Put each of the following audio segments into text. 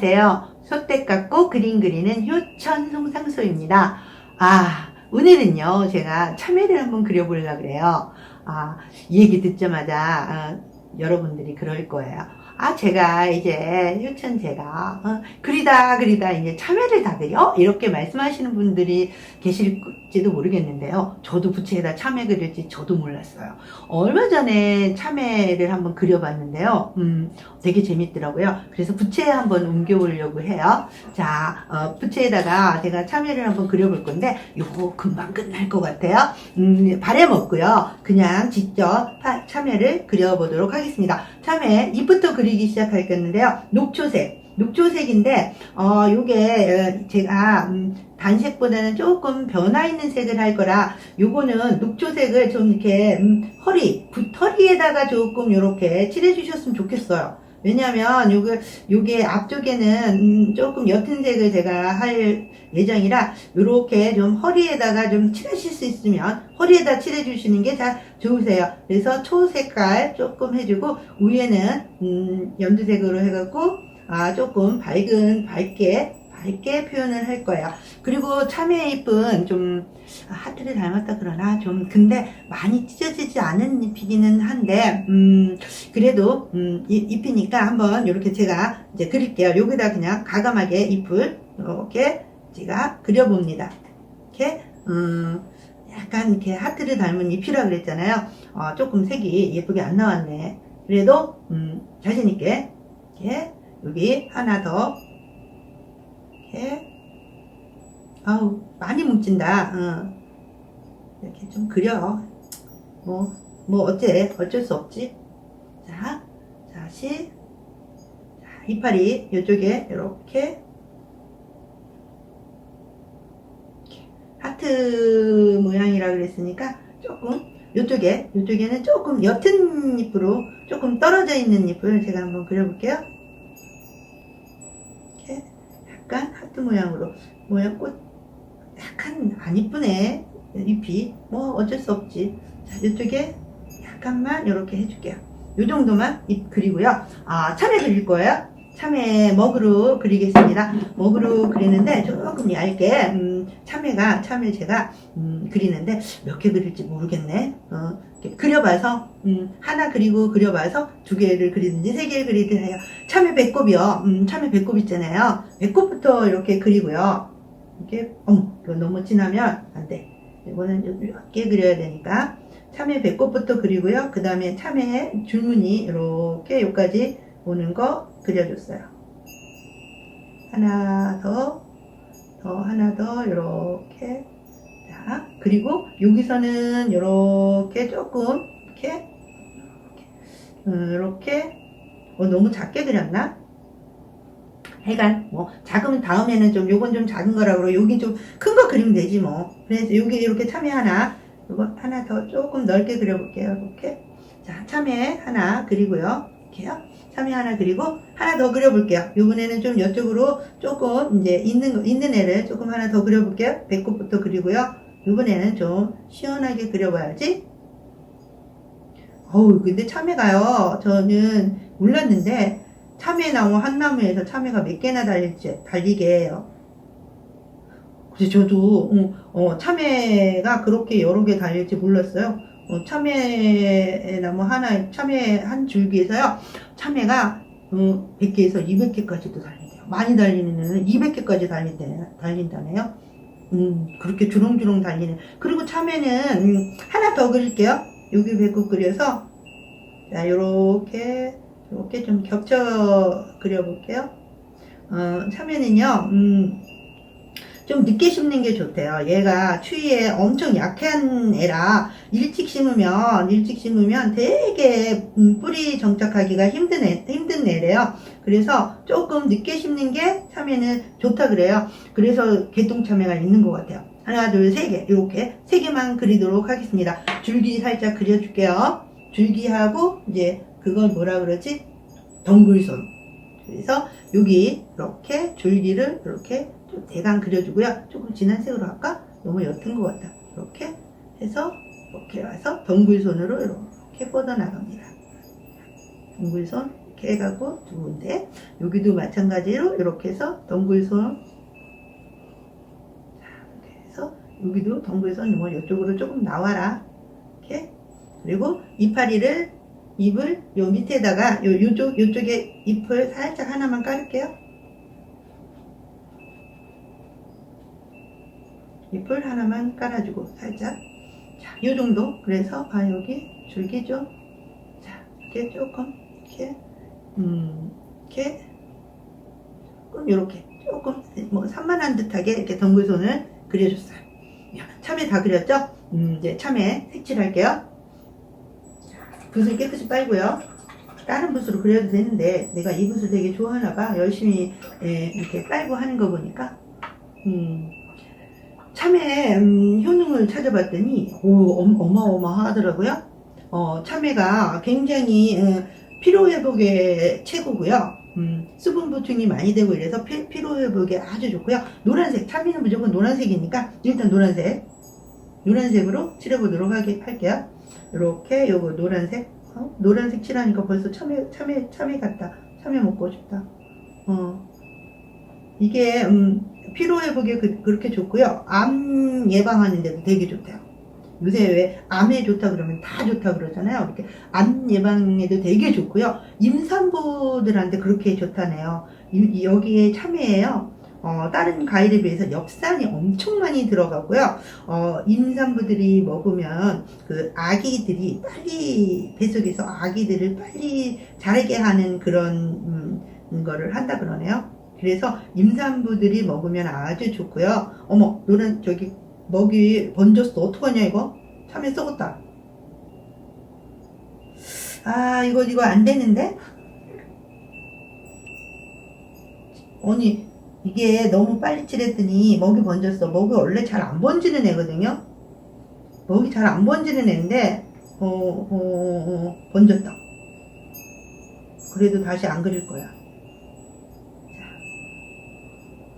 안녕하세요. 소떼 깎고 그림 그리는 효천 송상소입니다. 아, 오늘은요, 제가 참외를 한번 그려보려고 그래요. 아, 이 얘기 듣자마자, 아, 여러분들이 그럴 거예요. 아, 제가 이제 효천 제가, 어, 그리다 그리다 이제 참외를 다 그려? 이렇게 말씀하시는 분들이 계실지도 모르겠는데요. 저도 부채에다 참외 그릴지 저도 몰랐어요. 얼마 전에 참외를 한번 그려봤는데요. 음, 되게 재밌더라고요. 그래서 부채에 한번 옮겨보려고 해요. 자, 어, 부채에다가 제가 참외를 한번 그려볼 건데, 요거 금방 끝날 것 같아요. 음, 바람 없고요. 그냥 직접 파- 참외를 그려보도록 하겠습니다. 참외 잎부터 그리 기 시작하겠는데요. 녹초색. 녹초색인데, 어, 요게, 어, 제가, 음, 단색보다는 조금 변화 있는 색을 할 거라, 요거는 녹초색을 좀 이렇게, 음, 허리, 붓 허리에다가 조금 요렇게 칠해 주셨으면 좋겠어요. 왜냐면, 요게, 요게 앞쪽에는, 음, 조금 옅은 색을 제가 할 예정이라, 요렇게 좀 허리에다가 좀 칠하실 수 있으면, 허리에다 칠해 주시는 게 다 좋으세요. 그래서 초색깔 조금 해주고, 위에는, 음, 연두색으로 해갖고, 아, 조금 밝은, 밝게, 밝게 표현을 할 거예요. 그리고 참외 잎은 좀, 아, 하트를 닮았다 그러나, 좀, 근데 많이 찢어지지 않은 잎이기는 한데, 음, 그래도, 음, 이- 잎이니까 한번 이렇게 제가 이제 그릴게요. 여기다 그냥 가감하게 잎을 이렇게 제가 그려봅니다. 이렇게, 음, 약간 이렇게 하트를 닮은 잎이라 그랬잖아요. 어, 조금 색이 예쁘게 안 나왔네. 그래도, 음, 자신 있게, 이렇게, 여기 하나 더, 이렇게, 아우, 많이 뭉친다. 어. 이렇게 좀 그려. 뭐, 뭐, 어째, 어쩔 수 없지. 자, 다시, 자, 이파리, 이쪽에, 이렇게, 하트 모양이라 그랬으니까 조금 이쪽에 이쪽에는 조금 옅은 잎으로 조금 떨어져 있는 잎을 제가 한번 그려볼게요. 이렇게 약간 하트 모양으로 모양 꽃 약간 안 이쁘네 잎이 뭐 어쩔 수 없지. 자 이쪽에 약간만 이렇게 해줄게요. 이 정도만 잎 그리고요. 아 참외 그릴 거예요. 참외 먹으로 그리겠습니다. 먹으로 그리는데 조금 얇게 음, 참외가 참외 제가 음, 그리는데 몇 개 그릴지 모르겠네. 어, 그려봐서 음, 하나 그리고 그려봐서 두 개를 그리든지 세 개를 그리든 해요. 참외 배꼽이요. 음, 참외 배꼽 있잖아요. 배꼽부터 이렇게 그리고요. 이렇게 어머 이거 너무 진하면 안 돼. 이거는 몇개 그려야 되니까 참외 배꼽부터 그리고요. 그 다음에 참외 줄무늬 이렇게 여기까지 오는 거 그려줬어요. 하나 더, 더 하나 더 이렇게 자 그리고 여기서는 이렇게 조금 이렇게 음, 이렇게 어, 너무 작게 그렸나? 하여간 뭐 작으면 다음에는 좀 요건 좀 작은 거라 그러고 여기 좀 큰 거 그리면 되지 뭐. 그래서 여기 이렇게 참외 하나 이거 하나 더 조금 넓게 그려볼게요. 이렇게. 자 참외 하나 그리고요. 이렇게요. 참외 하나 그리고 하나 더 그려볼게요. 이번에는 좀 이쪽으로 조금 이제 있는 거- 있는 애를 조금 하나 더 그려볼게요. 배꼽부터 그리고요 이번에는 좀 시원하게 그려봐야지. 어우 근데 참외가요 저는 몰랐는데 참외나무 한 나무에서 참외가 몇 개나 달릴지 달리게 해요. 그래서 저도 어, 어, 참외가 그렇게 여러 개 달릴지 몰랐어요. 어, 참외나무 하나 참외 한 줄기에서요 참외가 어, 100개에서 200개까지도 달린대요. 많이 달리는 애는 200개까지 달린대, 달린다네요 음, 그렇게 주렁주렁 달리는. 그리고 참외는 음, 하나 더 그릴게요. 여기 배꼽 그려서. 자 요렇게 요렇게 좀 겹쳐 그려볼게요. 어, 참외는요 음, 좀 늦게 심는 게 좋대요. 얘가 추위에 엄청 약한 애라 일찍 심으면 일찍 심으면 되게 음, 뿌리 정착하기가 힘든 애, 힘든 애래요 그래서 조금 늦게 심는 게 참외는 좋다 그래요. 그래서 개똥 참외가 있는 것 같아요. 하나 둘 세 개. 이렇게 세 개만 그리도록 하겠습니다. 줄기 살짝 그려줄게요. 줄기하고 이제 그걸 뭐라 그러지? 덩굴손. 그래서 여기 이렇게 줄기를 이렇게 좀 대강 그려주고요. 조금 진한 색으로 할까? 너무 옅은 것 같다 이렇게 해서 이렇게 와서 덩굴손으로 이렇게 뻗어 나갑니다. 덩굴손 이렇게 해가고 두는데 여기도 마찬가지로 이렇게 해서 덩굴손 자, 이렇게 해서 여기도 덩굴손 뭐 이쪽으로 조금 나와라. 이렇게. 그리고 이파리를 잎을 요 밑에다가 요 요쪽 요쪽에 잎을 살짝 하나만 깔을게요. 잎을 하나만 깔아주고 살짝. 자, 요 정도. 그래서 아 여기 줄기죠. 자, 이렇게 조금 이렇게 음 이렇게 조금 이렇게 조금 뭐 산만한 듯하게 이렇게 덩굴손을 그려줬어요. 야, 참외 다 그렸죠? 음, 이제 참외 색칠할게요. 붓을 깨끗이 빨고요. 다른 붓으로 그려도 되는데 내가 이 붓을 되게 좋아하나 봐. 열심히 예, 이렇게 빨고 하는 거 보니까 음, 참외 음, 효능을 찾아봤더니 오, 엄- 어마어마하더라고요. 어, 참외가 굉장히 어, 피로 회복에 최고고요. 음, 수분 보충이 많이 되고 이래서 피, 피로 회복에 아주 좋고요. 노란색 참외는 무조건 노란색이니까 일단 노란색 노란색으로 칠해보도록 하게, 할게요. 이렇게 요거 노란색 어? 노란색 칠하니까 벌써 참외 참외 참외 같다. 참외 먹고 싶다. 어 이게 음, 피로 회복에 그, 그렇게 좋고요. 암 예방하는 데도 되게 좋대요. 요새 왜 암에 좋다 그러면 다 좋다 그러잖아요. 이렇게 암 예방에도 되게 좋고요. 임산부들한테 그렇게 좋다네요. 이- 이- 여기에 참외예요. 어, 다른 과일에 비해서 엽산이 엄청 많이 들어가고요. 어, 임산부들이 먹으면 그 아기들이 빨리 뱃속에서 아기들을 빨리 자라게 하는 그런 음, 거를 한다 그러네요. 그래서 임산부들이 먹으면 아주 좋고요. 어머 노란 저기 먹이 번졌어 어떡하냐 이거 참외 썩었다. 아 이거 이거 안 되는데? 아니 이게 너무 빨리 칠했더니 먹이 번졌어. 먹이 원래 잘 안 번지는 애거든요. 먹이 잘 안 번지는 애인데 어, 어, 어, 번졌다. 그래도 다시 안 그릴 거야.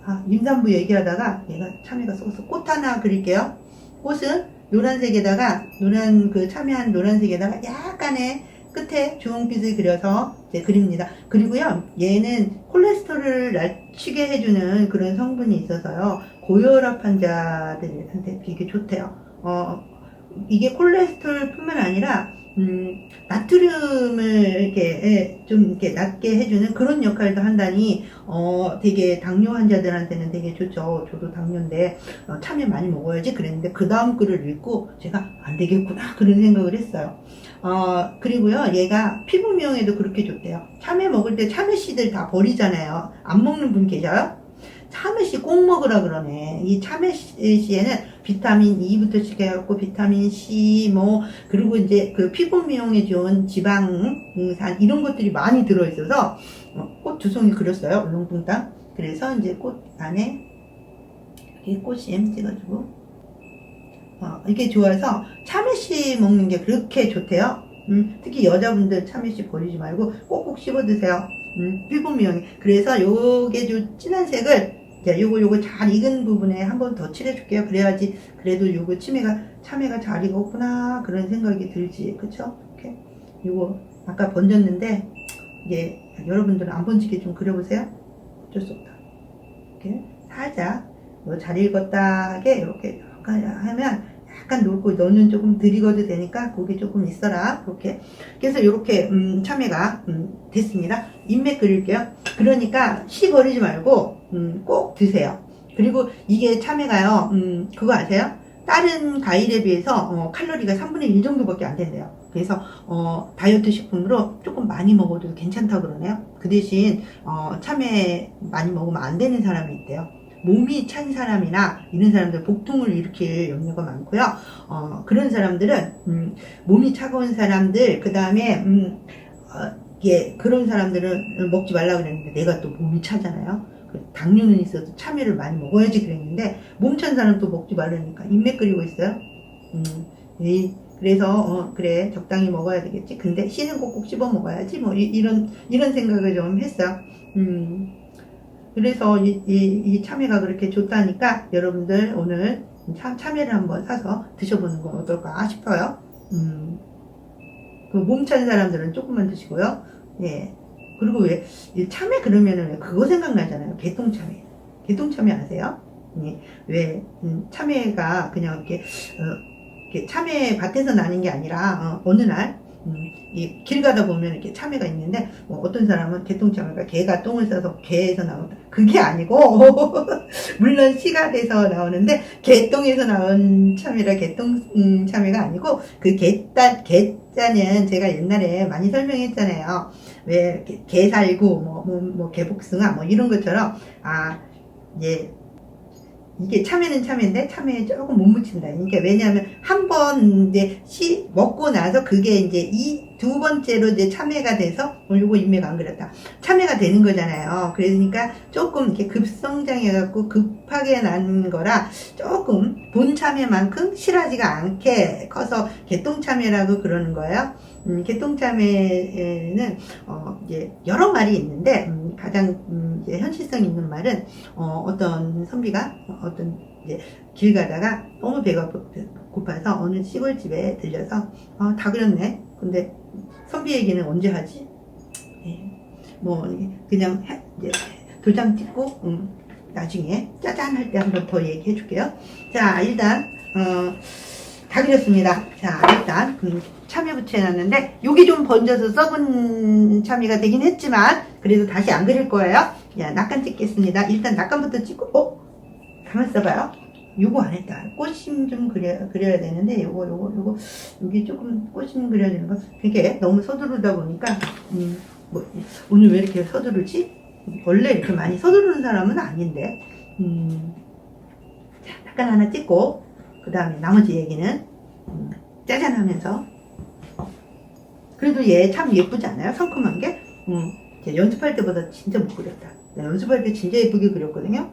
자. 아, 임산부 얘기하다가 얘가 참외가 썩어서 꽃 하나 그릴게요. 꽃은 노란색에다가 노란 그 참외한 노란색에다가 약간의 끝에 주홍빛을 그려서 이제 그립니다. 그리고요, 얘는 콜레스테롤을 낮추게 해주는 그런 성분이 있어서요, 고혈압 환자들한테 되게 좋대요. 어, 이게 콜레스테롤 뿐만 아니라, 음, 나트륨을 이렇게, 예, 좀 이렇게 낮게 해주는 그런 역할도 한다니, 어, 되게 당뇨 환자들한테는 되게 좋죠. 저도 당뇨인데, 어, 참외 많이 먹어야지 그랬는데, 그 다음 글을 읽고 제가 안 되겠구나, 그런 생각을 했어요. 어, 그리고요, 얘가 피부 미용에도 그렇게 좋대요. 참외 먹을 때 참외 씨들 다 버리잖아요. 안 먹는 분 계셔요? 참외 씨 꼭 먹으라 그러네. 이 참외 씨- 씨에는 비타민 E부터 시작해갖고 비타민 C, 뭐, 그리고 이제 그 피부 미용에 좋은 지방산 이런 것들이 많이 들어있어서 어, 꽃두 송이 그렸어요. 울렁뚱땅. 그래서 이제 꽃 안에 이렇게 꽃심 찍어주고 어, 이게 좋아서 참외씨 먹는 게 그렇게 좋대요. 음, 특히 여자분들 참외씨 버리지 말고 꼭꼭 씹어 드세요. 음, 피부 미용에. 그래서 요게 좀 진한 색을 자, 요거 요거 잘 익은 부분에 한 번 더 칠해줄게요. 그래야지 그래도 요거 치매가 참외가 잘 익었구나 그런 생각이 들지, 그쵸? 이렇게 요거 아까 번졌는데 이게 여러분들은 안 번지게 좀 그려보세요. 어쩔 수 없다. 이렇게 살짝 요잘 익었다 하게 이렇게 약간 하면 약간 녹고 너는 조금 덜 익어도 되니까 고기 조금 있어라 그렇게 그래서 이렇게 음, 참외가 음, 됐습니다 인맥 그릴게요 그러니까 씨 버리지 말고 음, 꼭 드세요 그리고 이게 참외가요 음, 그거 아세요? 다른 과일에 비해서 어, 칼로리가 3분의 1 정도밖에 안 된대요 그래서 어, 다이어트 식품으로 조금 많이 먹어도 괜찮다 그러네요 그 대신 어, 참외 많이 먹으면 안 되는 사람이 있대요 몸이 찬 사람이나 이런 사람들 복통을 일으킬 염려가 많고요. 어, 그런 사람들은 음, 몸이 차가운 사람들 그 다음에 음, 어, 예, 그런 사람들은 먹지 말라 그랬는데 내가 또 몸이 차잖아요. 그 당뇨는 있어도 참외를 많이 먹어야지 그랬는데 몸찬 사람 또 먹지 말라니까 인맥 그리고 있어요. 음, 그래서 어, 그래 적당히 먹어야 되겠지. 근데 씨는 꼭꼭 씹어 먹어야지. 뭐 이, 이런 이런 생각을 좀 했어요. 음. 그래서 이, 이, 이 참외가 그렇게 좋다니까 여러분들 오늘 참, 참외를 한번 사서 드셔보는 건 어떨까 싶어요. 음, 그 몸찬 사람들은 조금만 드시고요. 예. 그리고 왜, 이 참외 그러면은 왜 그거 생각나잖아요. 개똥 참외. 개똥 참외 아세요? 예, 왜, 음, 참외가 그냥 이렇게, 어, 이렇게 참외 밭에서 나는 게 아니라, 어, 느 날, 길 가다 보면 이렇게 참외가 있는데, 뭐 어떤 사람은 개똥참외가 개가 똥을 싸서 개에서 나온다. 그게 아니고, 물론 씨가 돼서 나오는데, 개똥에서 나온 참외라 개똥 음, 아니고, 그 개따, 개자는 제가 옛날에 많이 설명했잖아요. 왜, 개, 개 살구, 뭐, 뭐, 뭐, 개복숭아, 뭐, 이런 것처럼, 아, 예, 이게 참외는 참외인데 참외에 조금 못 묻힌다. 그러니까 왜냐하면 한 번 이제 씨 먹고 나서 그게 이제 이 두 번째로 이제 참외가 돼서 어, 요거 인맥 안 그랬다. 참외가 되는 거잖아요. 그러니까 조금 이렇게 급성장해갖고 급하게 난 거라 조금 본 참외만큼 실하지가 않게 커서 개똥 참외라고 그러는 거예요. 음, 개똥참외는 어, 이제 여러 말이 있는데 음, 가장 음, 현실성 있는 말은 어, 어떤 선비가 어떤 이제 길 가다가 너무 배가 고- 고파서 어느 시골집에 들려서 어, 다 그렸네. 근데 선비 얘기는 언제 하지? 예, 뭐 그냥 해- 이제 도장 찍고 음, 나중에 짜잔 할 때 한번 더 얘기해 줄게요. 자 일단 어, 다 그렸습니다. 자 일단 음, 참외 붙여놨는데 여기 좀 번져서 썩은 참외가 되긴 했지만 그래도 다시 안 그릴 거예요. 야 낙간 찍겠습니다. 일단 낙간부터 찍고 어? 가만 있어봐요. 요거 안 했다. 꽃심 좀 그려, 그려야 되는데, 요거, 요거, 요거, 여기 조금 꽃심 그려야 되는 거. 그게 너무 서두르다 보니까, 음, 뭐, 오늘 왜 이렇게 서두르지? 원래 이렇게 많이 서두르는 사람은 아닌데, 음, 자, 약간 하나 찍고, 그 다음에 나머지 얘기는, 음, 짜잔 하면서, 그래도 얘 참 예쁘지 않아요? 상큼한 게? 음, 연습할 때보다 진짜 못 그렸다. 연습할 때 진짜 예쁘게 그렸거든요?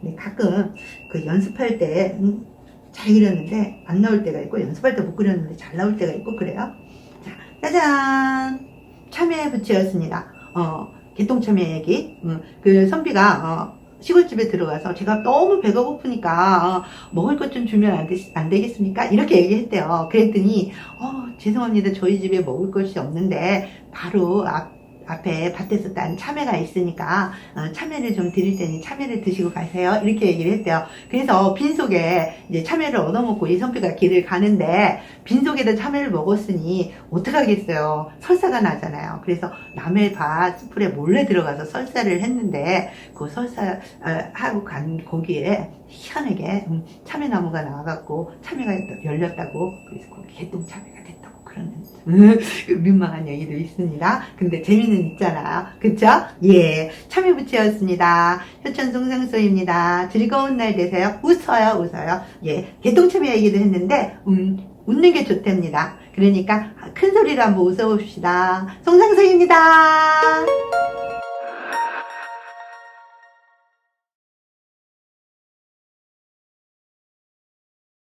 근데 가끔 그 연습할 때, 음, 잘 그렸는데 안 나올 때가 있고, 연습할 때 못 그렸는데 잘 나올 때가 있고, 그래요. 자, 짜잔! 참외 부치였습니다. 어, 개똥참외 얘기. 음, 그 선비가, 어, 시골집에 들어가서 제가 너무 배가 고프니까 어, 먹을 것 좀 주면 안, 되, 안 되겠습니까? 이렇게 얘기했대요. 그랬더니 어, 죄송합니다. 저희 집에 먹을 것이 없는데 바로 앞, 앞에 밭에서 딴 참외가 있으니까 어, 참외를 좀 드릴 테니 참외를 드시고 가세요. 이렇게 얘기를 했대요. 그래서 빈속에 이제 참외를 얻어먹고 이 선비가 길을 가는데 빈속에다 참외를 먹었으니 어떡하겠어요. 설사가 나잖아요. 그래서 남의 밭 숲풀에 몰래 들어가서 설사를 했는데 그 설사 어, 하고 간 거기에 희한하게 음, 참외나무가 나와갖고 참외가 열렸다고 그래서 거기 개똥 참외가 됐다고 음, 민망한 얘기도 있습니다. 근데 재미는 있잖아요. 그쵸? 예. 참외부치였습니다. 효천송상소입니다. 즐거운 날 되세요. 웃어요, 웃어요. 예. 개똥참외 얘기도 했는데, 음, 웃는 게 좋답니다. 그러니까 큰 소리로 한번 웃어봅시다. 송상소입니다.